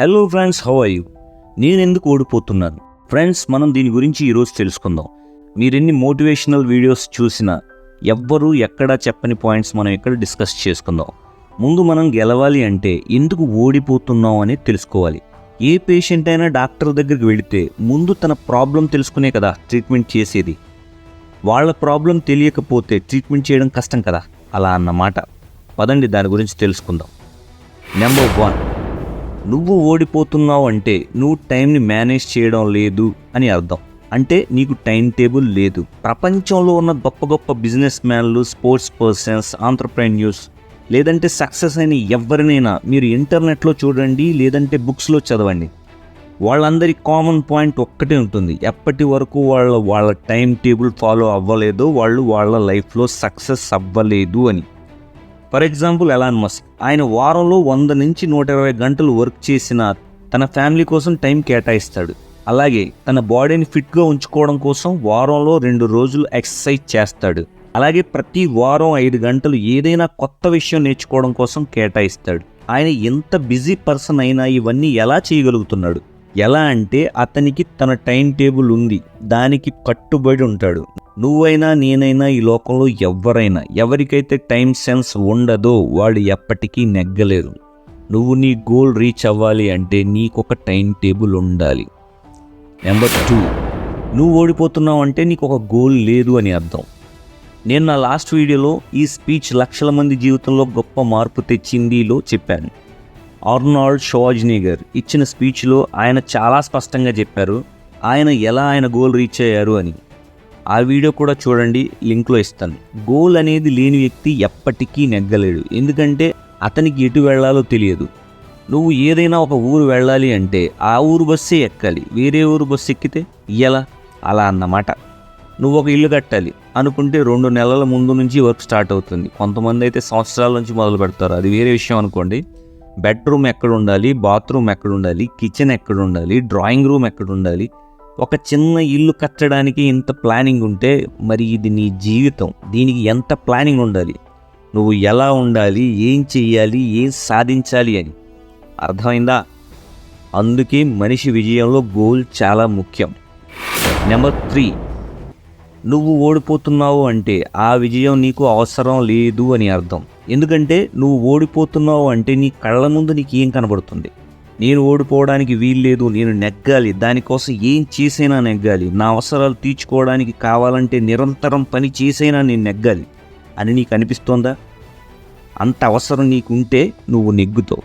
Hello friends how are you నేను ఎందుకు ఓడిపోతున్నాను? Friends మనం దీని గురించి ఈరోజు తెలుసుకుందాం. మీరెన్ని మోటివేషనల్ వీడియోస్ చూసినా ఎవ్వరూ ఎక్కడా చెప్పని పాయింట్స్ మనం ఇక్కడ డిస్కస్ చేసుకుందాం. ముందు మనం గెలవాలి అంటే ఎందుకు ఓడిపోతున్నాం అనేది తెలుసుకోవాలి. ఏ పేషెంట్ అయినా డాక్టర్ దగ్గరికి వెళితే ముందు తన ప్రాబ్లం తెలుసుకునే కదా ట్రీట్మెంట్ చేసేది. వాళ్ళ ప్రాబ్లం తెలియకపోతే ట్రీట్మెంట్ చేయడం కష్టం కదా అలా అన్నమాట. పదండి దాని గురించి తెలుసుకుందాం. నెంబర్ వన్ నువ్వు ఓడిపోతున్నావు అంటే నువ్వు టైంని మేనేజ్ చేయడం లేదు అని అర్థం. అంటే నీకు టైం టేబుల్ లేదు. ప్రపంచంలో ఉన్న గొప్ప గొప్ప బిజినెస్ మ్యాన్లు స్పోర్ట్స్ పర్సన్స్ ఆంటర్ప్రెన్యూర్స్ లేదంటే సక్సెస్ అయిన ఎవరినైనా మీరు ఇంటర్నెట్లో చూడండి లేదంటే బుక్స్లో చదవండి. వాళ్ళందరి కామన్ పాయింట్ ఒక్కటే ఉంటుంది. ఎప్పటి వరకు వాళ్ళ వాళ్ళ టైం టేబుల్ ఫాలో అవ్వలేదో వాళ్ళు వాళ్ళ లైఫ్లో సక్సెస్ అవ్వలేదు అని. ఫర్ ఎగ్జాంపుల్ ఎలాన్ మస్క్ ఆయన వారంలో వంద నుంచి నూట ఇరవై గంటలు వర్క్ చేసిన తన ఫ్యామిలీ కోసం టైం కేటాయిస్తాడు. అలాగే తన బాడీని ఫిట్గా ఉంచుకోవడం కోసం వారంలో రెండు రోజులు ఎక్సర్సైజ్ చేస్తాడు. అలాగే ప్రతి వారం ఐదు గంటలు ఏదైనా కొత్త విషయం నేర్చుకోవడం కోసం కేటాయిస్తాడు. ఆయన ఎంత బిజీ పర్సన్ అయినా ఇవన్నీ ఎలా చేయగలుగుతున్నాడు? ఎలా అంటే అతనికి తన టైం టేబుల్ ఉంది. దానికి కట్టుబడి ఉంటాడు. నువ్వైనా నేనైనా ఈ లోకంలో ఎవరైనా ఎవరికైతే టైం సెన్స్ ఉండదో వాడు ఎప్పటికీ నెగ్గలేరు. నువ్వు నీ గోల్ రీచ్ అవ్వాలి అంటే నీకొక టైం టేబుల్ ఉండాలి. నెంబర్ టూ నువ్వు ఓడిపోతున్నావు అంటే నీకు ఒక గోల్ లేదు అని అర్థం. నేను నా లాస్ట్ వీడియోలో ఈ స్పీచ్ లక్షల మంది జీవితంలో గొప్ప మార్పు తెచ్చిందిలో చెప్పాను. ఆర్నాల్డ్ షోజ్నిగర్ ఇచ్చిన స్పీచ్లో ఆయన చాలా స్పష్టంగా చెప్పారు ఆయన ఎలా ఆయన గోల్ రీచ్ అయ్యారు అని. ఆ వీడియో కూడా చూడండి లింక్లో ఇస్తాను. గోల్ అనేది లేని వ్యక్తి ఎప్పటికీ నెగ్గలేడు. ఎందుకంటే అతనికి ఎటు వెళ్ళాలో తెలియదు. నువ్వు ఏదైనా ఒక ఊరు వెళ్ళాలి అంటే ఆ ఊరు బస్సే ఎక్కాలి. వేరే ఊరు బస్సు ఎక్కితే ఎలా? అలా అన్నమాట. నువ్వు ఒక ఇల్లు కట్టాలి. అనుకుంటే రెండు నెలల ముందు నుంచి వర్క్ స్టార్ట్ అవుతుంది. కొంతమంది అయితే సంవత్సరాల నుంచి మొదలు పెడతారు. అది వేరే విషయం అనుకోండి. బెడ్రూమ్ ఎక్కడ ఉండాలి? బాత్రూమ్ ఎక్కడ ఉండాలి? కిచెన్ ఎక్కడ ఉండాలి? డ్రాయింగ్ రూమ్ ఎక్కడ ఉండాలి? ఒక చిన్న ఇల్లు కట్టడానికి ఇంత ప్లానింగ్ ఉంటే మరి ఇది నీ జీవితం. దీనికి ఎంత ప్లానింగ్ ఉండాలి? నువ్వు ఎలా ఉండాలి? ఏం చెయ్యాలి? ఏం సాధించాలి అని. అర్థమైందా? అందుకే మనిషి విజయంలో గోల్ చాలా ముఖ్యం. నెంబర్ త్రీ నువ్వు ఓడిపోతున్నావు అంటే ఆ విజయం నీకు అవసరం లేదు అని అర్థం. ఎందుకంటే నువ్వు ఓడిపోతున్నావు అంటే నీ కళ్ళ ముందు నీకు ఏం కనబడుతుంది? నేను ఓడిపోవడానికి వీల్లేదు నేను నెగ్గాలి దానికోసం ఏం చేసైనా నెగ్గాలి నా అవసరాలు తీర్చుకోవడానికి కావాలంటే నిరంతరం పని చేసైనా నేను నెగ్గాలి అని నీకు అనిపిస్తోందా? అంత అవసరం నీకుంటే నువ్వు నెగ్గుతావు.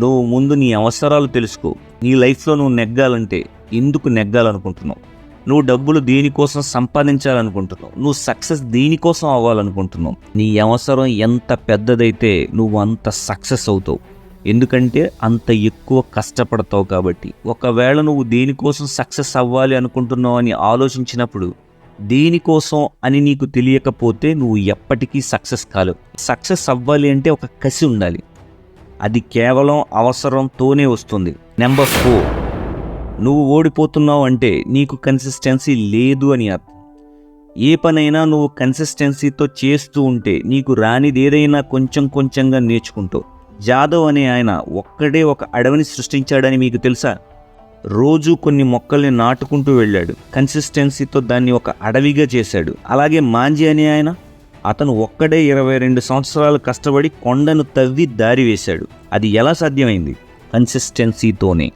నువ్వు ముందు నీ అవసరాలు తెలుసుకో. నీ లైఫ్లో నువ్వు నెగ్గాలంటే ఎందుకు నెగ్గాలనుకుంటున్నావు? నువ్వు డబ్బులు దేనికోసం సంపాదించాలనుకుంటున్నావు? నువ్వు సక్సెస్ దేనికోసం అవ్వాలనుకుంటున్నావు? నీ అవసరం ఎంత పెద్దదైతే నువ్వు అంత సక్సెస్ అవుతావు. ఎందుకంటే అంత ఎక్కువ కష్టపడతావు కాబట్టి. ఒకవేళ నువ్వు దేనికోసం సక్సెస్ అవ్వాలి అనుకుంటున్నావు అని ఆలోచించినప్పుడు దేనికోసం అని నీకు తెలియకపోతే నువ్వు ఎప్పటికీ సక్సెస్ కాలేవు. సక్సెస్ అవ్వాలి అంటే ఒక కసి ఉండాలి. అది కేవలం అవసరంతోనే వస్తుంది. Number four. నువ్వు ఓడిపోతున్నావు అంటే నీకు కన్సిస్టెన్సీ లేదు అని అర్థం. ఏ పనైనా నువ్వు కన్సిస్టెన్సీతో చేస్తూ ఉంటే నీకు రానిది ఏదైనా కొంచెం కొంచెంగా నేర్చుకుంటావు. జాదవ్ అనే ఆయన ఒక్కడే ఒక అడవిని సృష్టించాడని మీకు తెలుసా? రోజు కొన్ని మొక్కల్ని నాటుకుంటూ వెళ్ళాడు. కన్సిస్టెన్సీతో దాన్ని ఒక అడవిగా చేశాడు. అలాగే మాంజీ అనే ఆయన అతను ఒక్కడే ఇరవై రెండు సంవత్సరాలు కష్టపడి కొండను తవ్వి దారి వేశాడు. అది ఎలా సాధ్యమైంది? కన్సిస్టెన్సీతోనే.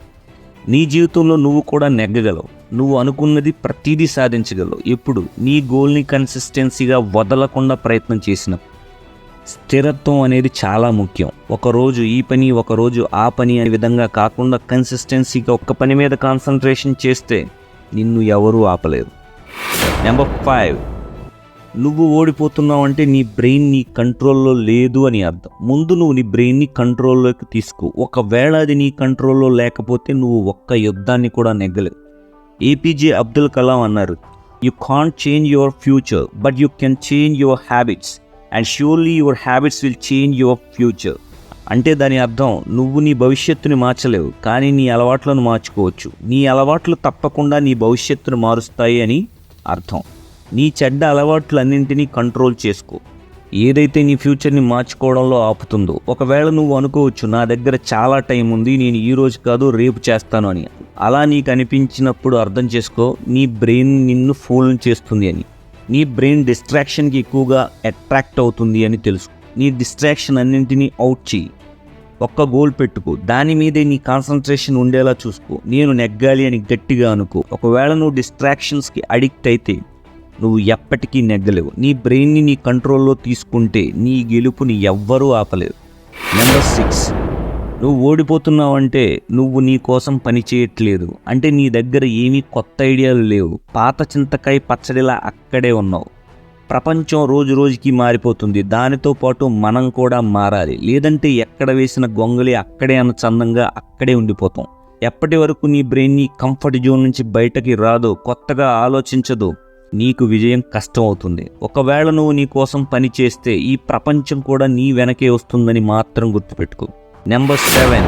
నీ జీవితంలో నువ్వు కూడా నెగ్గగలవు. నువ్వు అనుకున్నది ప్రతిదీ సాధించగలవు. ఎప్పుడు? నీ గోల్ని కన్సిస్టెన్సీగా వదలకుండా ప్రయత్నం చేసిన స్థిరత్వం అనేది చాలా ముఖ్యం. ఒకరోజు ఈ పని ఒకరోజు ఆ పని అనే విధంగా కాకుండా కన్సిస్టెన్సీగా ఒక్క పని మీద కాన్సన్ట్రేషన్ చేస్తే నిన్ను ఎవరూ ఆపలేరు. నెంబర్ ఫైవ్ నువ్వు ఓడిపోతున్నావు అంటే నీ బ్రెయిన్ నీ కంట్రోల్లో లేదు అని అర్థం. ముందు నువ్వు నీ బ్రెయిన్ని కంట్రోల్లోకి తీసుకో. ఒకవేళ అది నీ కంట్రోల్లో లేకపోతే నువ్వు ఒక్క యుద్ధాన్ని కూడా నెగ్గలేవు. ఏపీజే అబ్దుల్ కలాం అన్నారు you can't change your future but you can change your habits and surely your habits will change your future అంటే దాని అర్థం నువ్వు నీ భవిష్యత్తుని మార్చలేవు కానీ నీ అలవాట్లను మార్చుకోవచ్చు. నీ అలవాట్లు తప్పకుండా నీ భవిష్యత్తును మారుస్తాయి అని అర్థం. నీ చెడ్డ అలవాట్లన్నింటినీ కంట్రోల్ చేసుకో. ఏదైతే నీ ఫ్యూచర్ని మార్చుకోవడంలో ఆపుతుందో ఒకవేళ నువ్వు అనుకోవచ్చు నా దగ్గర చాలా టైం ఉంది నేను ఈ రోజు కాదు రేపు చేస్తాను అని. అలా నీకు అనిపించినప్పుడు అర్థం చేసుకో నీ బ్రెయిన్ నిన్ను ఫూల్ చేస్తుంది అని. నీ బ్రెయిన్ డిస్ట్రాక్షన్కి ఎక్కువగా అట్రాక్ట్ అవుతుంది అని తెలుసు. నీ డిస్ట్రాక్షన్ అన్నింటినీ అవుట్ చేయి ఒక్క గోల్ పెట్టుకో. దాని మీదే నీ కాన్సన్ట్రేషన్ ఉండేలా చూసుకో. నేను నెగ్గాలి అని గట్టిగా అనుకో. ఒకవేళ నువ్వు డిస్ట్రాక్షన్స్కి అడిక్ట్ అయితే నువ్వు ఎప్పటికీ నెగ్గలేవు. నీ బ్రెయిన్ని నీ కంట్రోల్లో తీసుకుంటే నీ గెలుపుని ఎవ్వరూ ఆపలేరు. Number six. నువ్వు ఓడిపోతున్నావంటే నువ్వు నీ కోసం పని చేయట్లేదు. అంటే నీ దగ్గర ఏమీ కొత్త ఐడియాలు లేవు. పాత చింతకాయ పచ్చడిలా అక్కడే ఉన్నావు. ప్రపంచం రోజు రోజుకి మారిపోతుంది. దానితో పాటు మనం కూడా మారాలి. లేదంటే ఎక్కడ వేసిన గొంగలి అక్కడే అన్న చందంగా అక్కడే ఉండిపోతాం. ఎప్పటి వరకు నీ బ్రెయిన్ నీ కంఫర్ట్ జోన్ నుంచి బయటకి రాదో కొత్తగా ఆలోచించదు. నీకు విజయం కష్టం అవుతుంది ఒకవేళ నువ్వు నీ కోసం పని చేస్తే ఈ ప్రపంచం కూడా నీ వెనకే వస్తుందని మాత్రం గుర్తుపెట్టుకో. నెంబర్ సెవెన్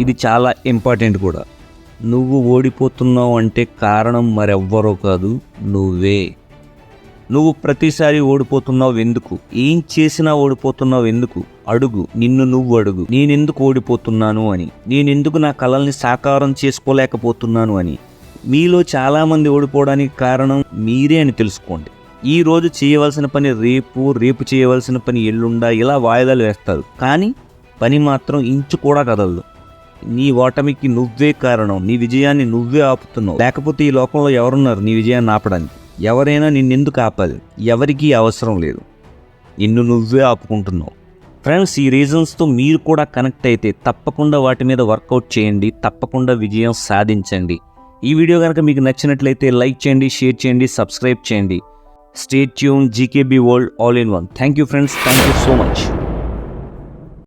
ఇది చాలా ఇంపార్టెంట్ కూడా. నువ్వు ఓడిపోతున్నావు అంటే కారణం మరెవ్వరో కాదు నువ్వే. నువ్వు ప్రతిసారి ఓడిపోతున్నావు ఎందుకు? ఏం చేసినా ఓడిపోతున్నావు ఎందుకు? అడుగు. నిన్ను నువ్వు అడుగు. నేనెందుకు ఓడిపోతున్నాను అని. నేనెందుకు నా కళల్ని సాకారం చేసుకోలేకపోతున్నాను అని. మీలో చాలామంది ఓడిపోవడానికి కారణం మీరే అని తెలుసుకోండి. ఈ రోజు చేయవలసిన పని రేపు రేపు చేయవలసిన పని ఎల్లుండా ఇలా వాయిదాలు వేస్తారు. కానీ పని మాత్రం ఇంచు కూడా కదలదు. నీ ఓటమికి నువ్వే కారణం నీ విజయాన్ని నువ్వే ఆపుతున్నావు. లేకపోతే ఈ లోకంలో ఎవరున్నారు నీ విజయాన్ని ఆపడానికి? ఎవరైనా నిన్నెందుకు ఆపాలి? ఎవరికీ అవసరం లేదు. నిన్ను నువ్వే ఆపుకుంటున్నావు. ఫ్రెండ్స్ ఈ రీజన్స్తో మీరు కూడా కనెక్ట్ అయితే తప్పకుండా వాటి మీద వర్కౌట్ చేయండి తప్పకుండా విజయం సాధించండి. ఈ వీడియో కనుక మీకు నచ్చినట్లయితే లైక్ చేయండి షేర్ చేయండి సబ్స్క్రైబ్ చేయండి. Stay tuned GKB world all in one. Thank you friends thank you so much.